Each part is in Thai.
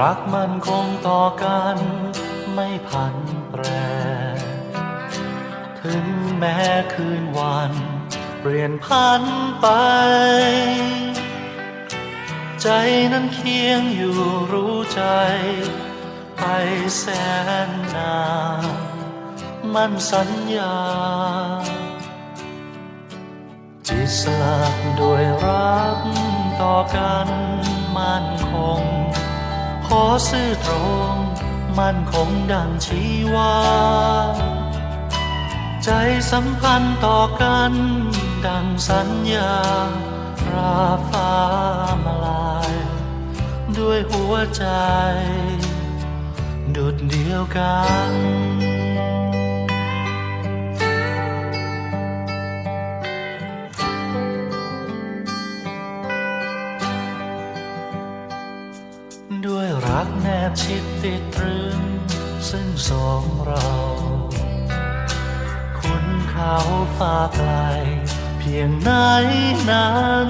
รักมันคงต่อกันไม่พันแปร ถึงแม้คืนวันเปลี่ยนพันไป ใจนั้นเคียงอยู่รู้ใจ ไปแสนนานมันสัญญา จิตสลักด้วยรักต่อกันมั่นคง ขอซื่อตรงมั่นคงดังชีวา ใจสัมพันธ์ต่อกัน ดังสัญญาราฟ้ามาลาย ด้วยหัวใจ ดุดเดียวกัน รักแนบชิดติดตรึง ซึ่งสองเรา คุณเขาฟ้าไกลเพียงไหนนั้น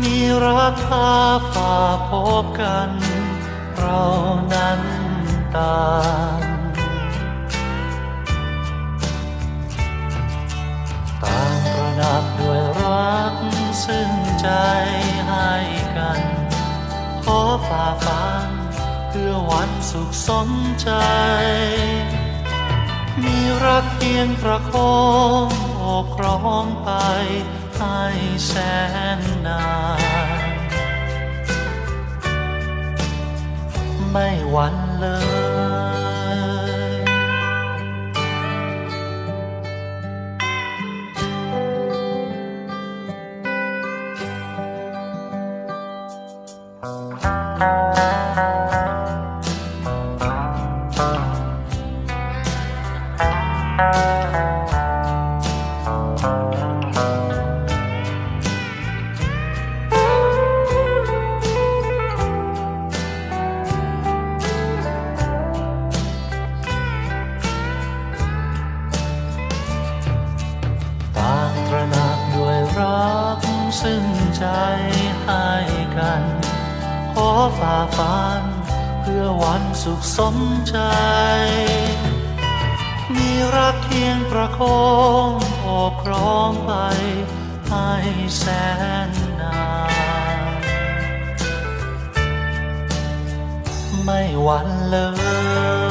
มีรักพาฝ่าพบกัน เรานั้นต่างต่างระนักด้วยรักซึ่งใจ ฝ่าฟันเพื่อวันสุขสมใจ มีรักเพียงประคองอบครองไปให้แสนนานไม่หวั่นเลย ต่ ขอฝ่าฟัน เพื่อวันสุขสมใจ มีรักเคียงประคองโอบครองไป ให้แสนนานไม่หวั่นเลย